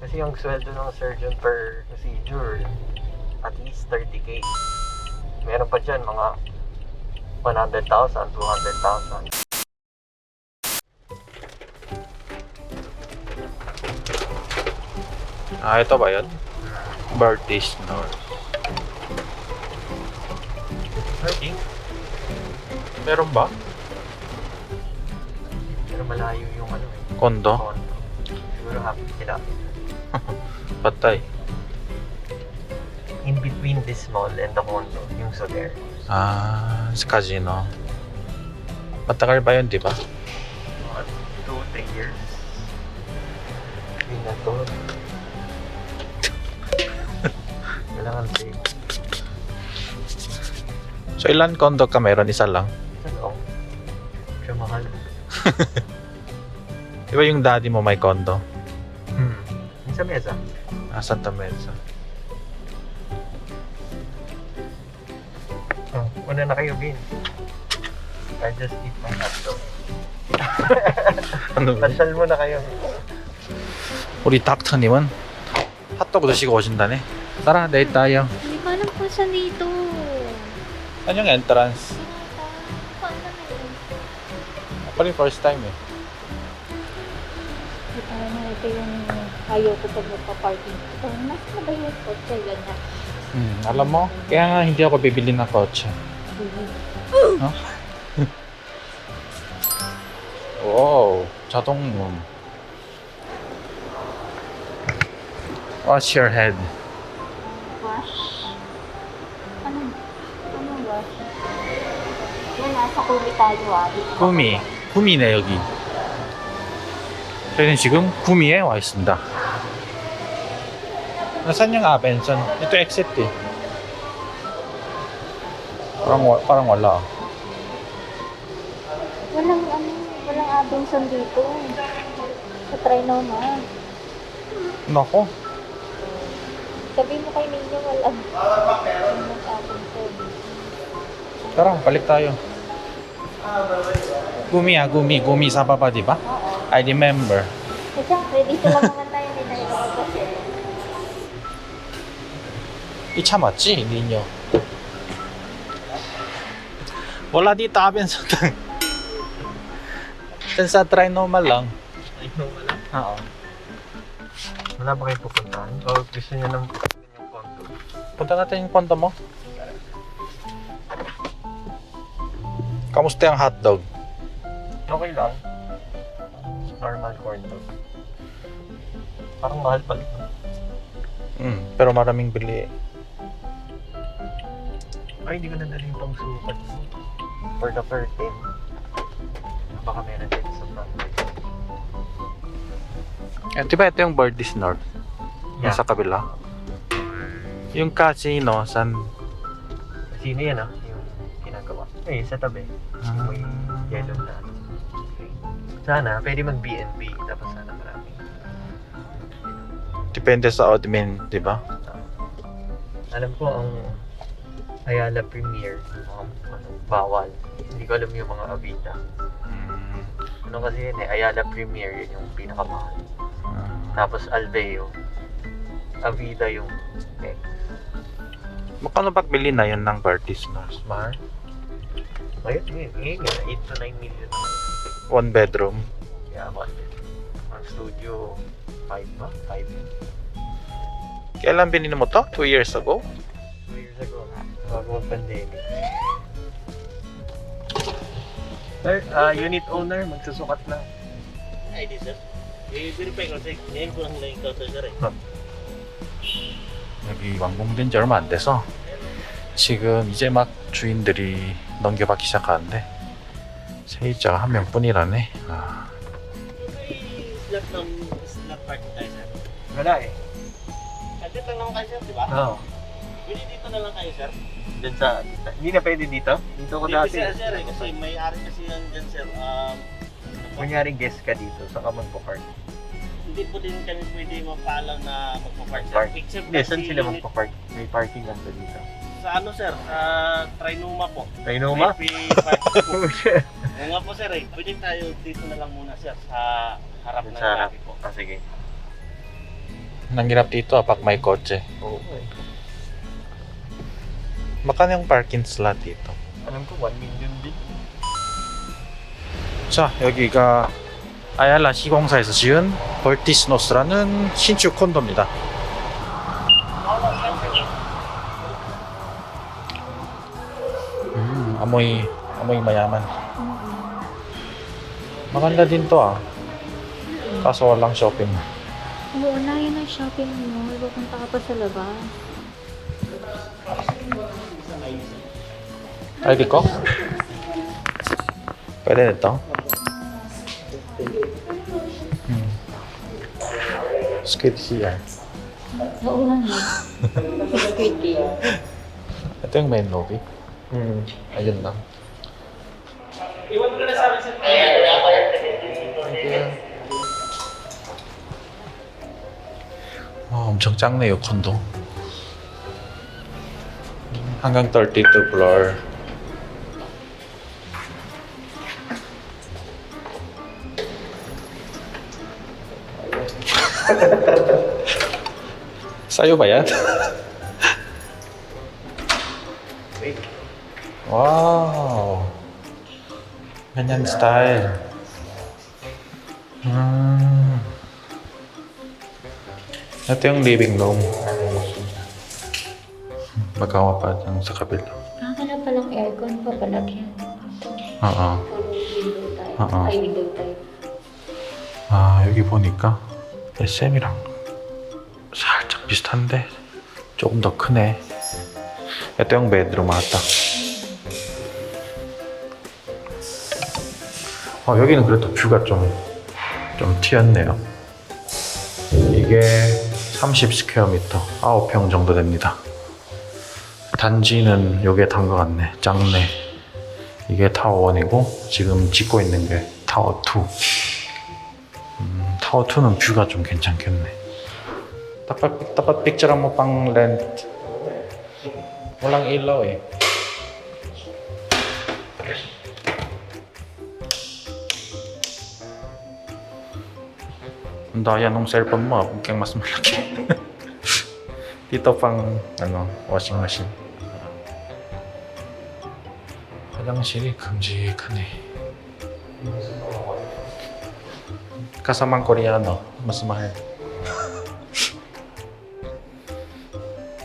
Kasi yung sweldo ng surgeon per procedure, at least 30k. Meron pa dyan mga 100,000, 200,000. Ah, ito ba yun? Bartis North. Parking? Meron ba? Pero malayo yung ano eh. Kondo? Condo. Siguro happy sila. Patay. In between this mall and the condo, yung Soler. Ah, sa casino. Matagal ba yun, di ba? Mga 2, 3 years. Hindi na to. Kailangan safe. So, ilan kondo ka meron? Isa lang. Ano? Siya mahal. Di ba yung daddy mo may kondo? Hmm. Yung sa mesa. Ah, Santa Mesa. Oh, una na kayo, Bin. I just eat my hot dog. ano ba? Pasyal mo na kayo. 우리 닥터님은 핫도그 드시고 오신다네. 따라, 내일 tayo. Hindi ko alam kung saan dito. Saan yung entrance? Paano na Ako rin first time eh. Ano ito yung ayaw ko pag magpa-parking. Ito, nasa na ba yung kotse? Ganyan. Hmm, alam mo, kaya nga hindi ako bibili ng kotse. No? wow, 자동문. Wash your head. Wash? Ano? Ano wash? Yan, nasa kumi tayo ah. 구미, 구미네 여기. 저희는 지금 구미에 와 있습니다. Nasaan yung Abenson? Ito exit eh. Parang, wa- parang wala. Walang ano, walang Abenson dito. Sa Trinoma. Nako, Sabi mo kay Ninyo walang walang Abenson. tara, balik tayo. Gumi ah, gumi, gumi sa baba, di ba? Oo. I remember. Syempre, dito lang 이 차 맞지? 니뇨. Wala dito Abenson. Diyan sa Trinoma lang. Ay, no, wala. Oo. Wala ba kayong pupuntahan? O gusto niyo ng yung condo? Punta natin yung kondo mo. Kamusta yung hotdog? Okay lang. Normal corn dog. Parang mahal pa rin. Mm, pero maraming bili. Ay, hindi ko na yung pang sukat. For the curtain. Baka meron dito sa front. Eh, di ba ito yung Birdie's North? Yeah. sa kabila? Yung casino, san... Sino yan ah? Yung ginagawa. Eh, sa tabi. Ah, May yellow na. Sana, pwede mag B&B. Tapos sana marami. depende sa admin, di ba? Alam ko ang Ayala Premier, mga ano, bawal. Hindi ko alam yung mga Avita. Mm, Ano kasi yun eh, Ayala Premier yun yung pinakamahal. ah. Tapos Alveo. Avida yung eh, Magkano ba bili na yun ng Birdie's North? mahal. Ngayon, ngayon, ngayon nga, 8 to 9 million. One bedroom. Yaman. Ang studio, 5 ba? 5 Kailan binili mo to? Two years ago? 2 years ago. Bago mag-pandemic. Sir, uh, unit owner, magsusukat na. ID sir. I-verify ko kasi ngayon ko lang na-encounter sir eh. 여기 완공된 지 얼마 안 돼서 지금 이제 막 주인들이 넘겨받기 시작하는데 세입자가 한 명뿐이라네. 아, Slot ng slot party tayo sir. Wala eh. Ah, dito lang kayo sir, di ba? Oo. Pwede dito na lang kayo sir. Dun sa, hindi na pwede dito. Dito ko dati. sir, sir eh, kasi may ari kasi yan dyan sir. Um, Kunyari guest ka dito, saan ka magpo-park? hindi po din kami pwede mapaalam na magpa-park sir. Park. Except Hindi, saan si sila magpo-park? May parking lang ba dito? Sa ano sir, sa Trinoma po. Trinoma? May parking po. Oo nga po sir eh, pwede tayo dito na lang muna sir sa harap ng sa harap. lobby po. ah, sige. Nanggirap dito ah, pag may kotse. Oo eh. Magkano yung parking slot dito? Alam ko 1 million din. 자, 여기가 아얄라 시공사에서 지은 벌티스 노스라는 신축 콘도입니다. 음, amoy, amoy mayaman. Maganda din to ah. Kaso walang shopping. Oo, na yun ang shopping mall. Pupunta ka pa sa labas. 아이디 빼내냈다. 음. 스케이트야. 땡맨 로비. 음, 알겠나? 아, 엄청 작네 요컨도 한강 떨 띠뚜 블럴 Sa'yo ba yan? wow. Ganyan style. Hmm. Ito yung living room. Magawa pa dyan sa kabila. Ah, wala palang aircon pa palagyan. Oo. Puro window type. Oo. Ay, window type. 아, 여기 보니까 SM이랑 살짝 비슷한데 조금 더 크네. yung bedroom ata. 어, 여기는 그래도 뷰가 좀, 좀 튀었네요. 이게 30 스퀘어미터, 9평 정도 됩니다. 단지는 요게 단 것 같네. 작네. 이게 타워 1이고, 지금 짓고 있는 게 타워 2. 음, 타워 2는 뷰가 좀 괜찮겠네. Walang ilaw eh. Ang daya nung cellphone mo, kaya mas malaki. Dito pang ano, washing machine. 화장실이 큼직하네. Kasamang Koreano, mas mahal.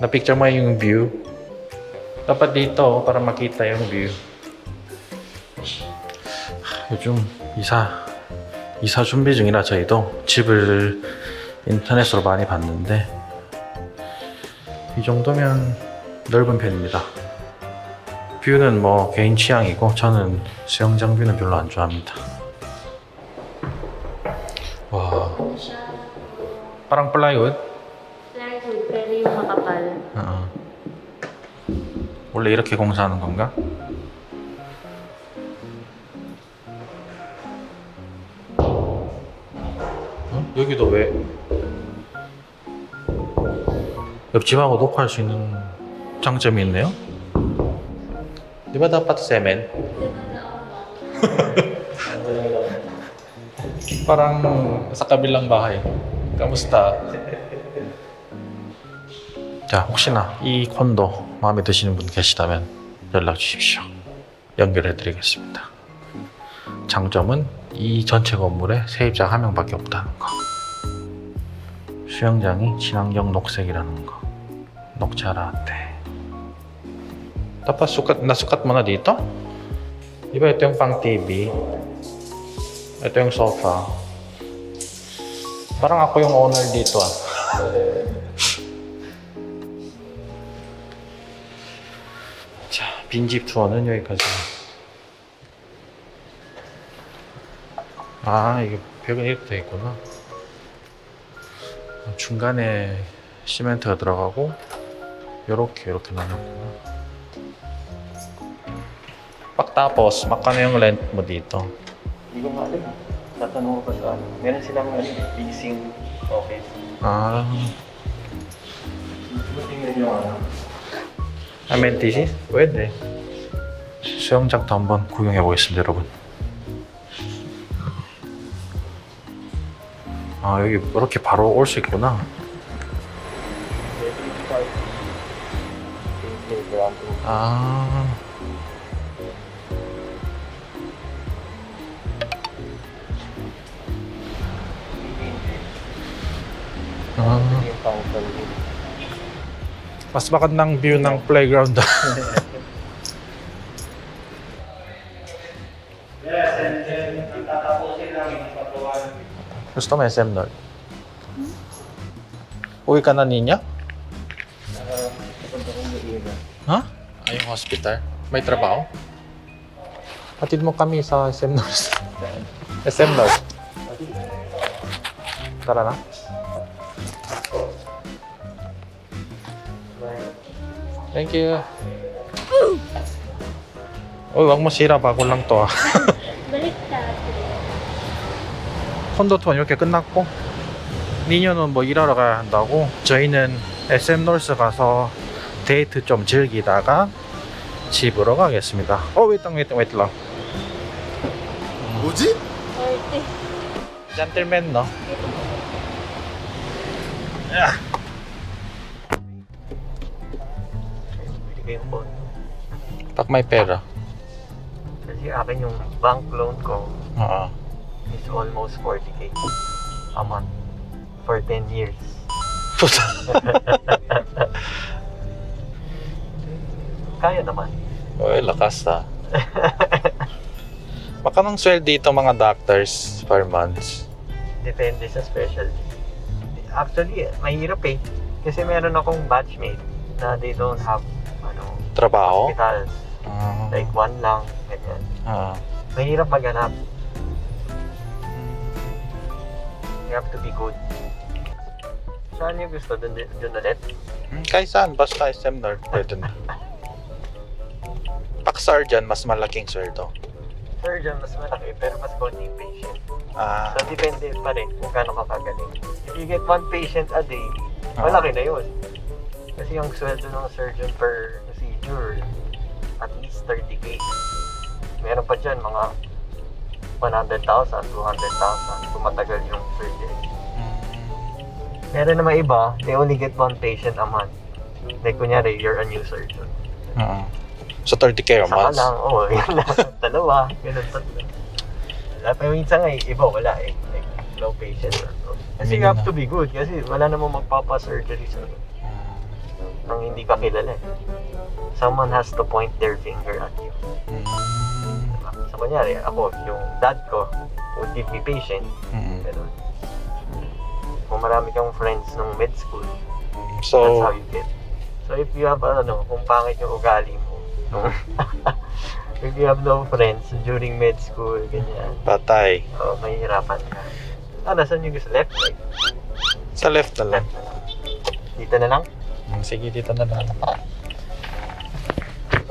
Na-picture mo yung view. Dapat dito para makita yung view. 요즘 이사 이사 준비 중이라 저희도 집을 인터넷으로 많이 봤는데 이 정도면 넓은 편입니다. 뷰는 뭐 개인 취향이고 저는 수영장 뷰는 별로 안 좋아합니다. Parang plywood. Plywood, pero yung makapal. Oo. 원래 이렇게 공사하는 건가? 어? 여기도 왜 옆집하고 녹화할 수 있는 장점이 있네요? Ba dapat semen? Parang sa kabilang bahay. Kamusta? 자, 혹시나 이 콘도 마음에 드시는 분 계시다면 연락 주십시오. 연결해 드리겠습니다. 장점은 이 전체 건물에 세입자 한 명밖에 없다는 거. 수영장이 친환경 녹색이라는 거. sukat, nasukat mo na dito? Di ba ito yung pang TV? Ito yung. Parang ako yung owner dito ah. 자, 빈집 투어는 여기까지. 아, 이게 벽은 이렇게 돼 있구나. 중간에 시멘트가 들어가고, 요렇게, 요렇게 나눴구나. Makano yung rent mo dito? Hindi ko maalam. natanong ko doon, meron silang ano, leasing office. Ah. Buti na yung ano. 아멘티시? 왜네? 수영장도 한번 구경해 보겠습니다, 여러분. 아 여기 이렇게 바로 올 수 있구나. 아. Mas magandang view ng playground. Gusto mo SM North? Uwi ka na ninya? Ha? Ay, yung hospital. May trabaho? Hatid mo kami sa SM North. SM North. Tara na. Thank you. Uy, wag mo sira. Bago lang to ah. Baliktad. 콘도 투어 이렇게 끝났고 니녀는 뭐 일하러 가야 한다고 저희는 SM 놀스 가서 데이트 좀 즐기다가 집으로 가겠습니다 어 웨이팅 웨이팅 웨이팅 뭐지? Orte. 젠틀맨 너 Binigay yung phone. Pag may pera Kasi akin yung bank loan ko Oo is almost 40k a month for 10 years. Puta Kaya naman. Uy, lakas ah Baka nang sweldo dito mga doctors per month Depende sa specialty. Actually, mahirap eh. Kasi meron akong batchmate na they don't have Trabaho? hospitals. Ah, Like one lang, ganyan. ah. Mahirap maghanap. You have to be good. Saan yung gusto? Doon, doon ulit? Hmm, Kahit saan, basta SM North, pwede na. Paksar dyan, mas malaking sweldo. Surgeon, mas malaki, pero mas konti yung patient. Ah, So, depende pa rin kung gaano ka kagaling. If you get one patient a day, Ah. malaki na yun. Kasi yung sweldo ng surgeon per procedure, at least 30k. Meron pa dyan mga 100,000, 200,000 kung matagal yung surgery. mm, Meron naman iba, they only get one patient a month. Like, kunyari, you're a new surgeon. oo. So 30k a Saka month? lang, oo, yun lang. Dalawa, ganun tatlo. Wala pa minsan nga, iba wala eh. Like, no patient. Or, kasi you have to be good kasi wala namang magpapa-surgery sa nang hindi ka kilala eh. Someone has to point their finger at you. Mm, Diba? So, kunyari, ako, yung dad ko would give me patient. mm. Ganun. Kung marami kang friends nung med school, that's So, how you get. So if you have ano, kung pangit yung ugali mo, nung- if you have no friends during med school, ganyan, patay. oh, mahihirapan ka. Ah, nasan yung gusto? Left, right? Sa left na lang. Left na lang. Dito na lang? Mm, Sige, dito na lang.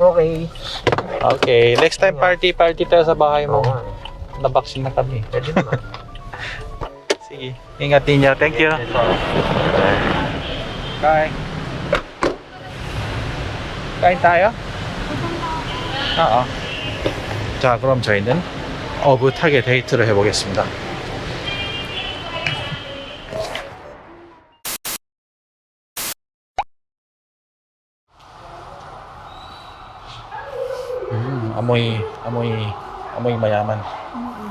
Okay. Okay, next time party, party tayo sa bahay mo. Eh. Nabaksin na kami. Pwede naman. Sige, ingat ninyo. Thank you. Bye. Kain tayo? Oo. 자, 그럼 저희는 어붓하게 데이트를 해보겠습니다. amoy amoy amoy mayaman. Mm-hmm.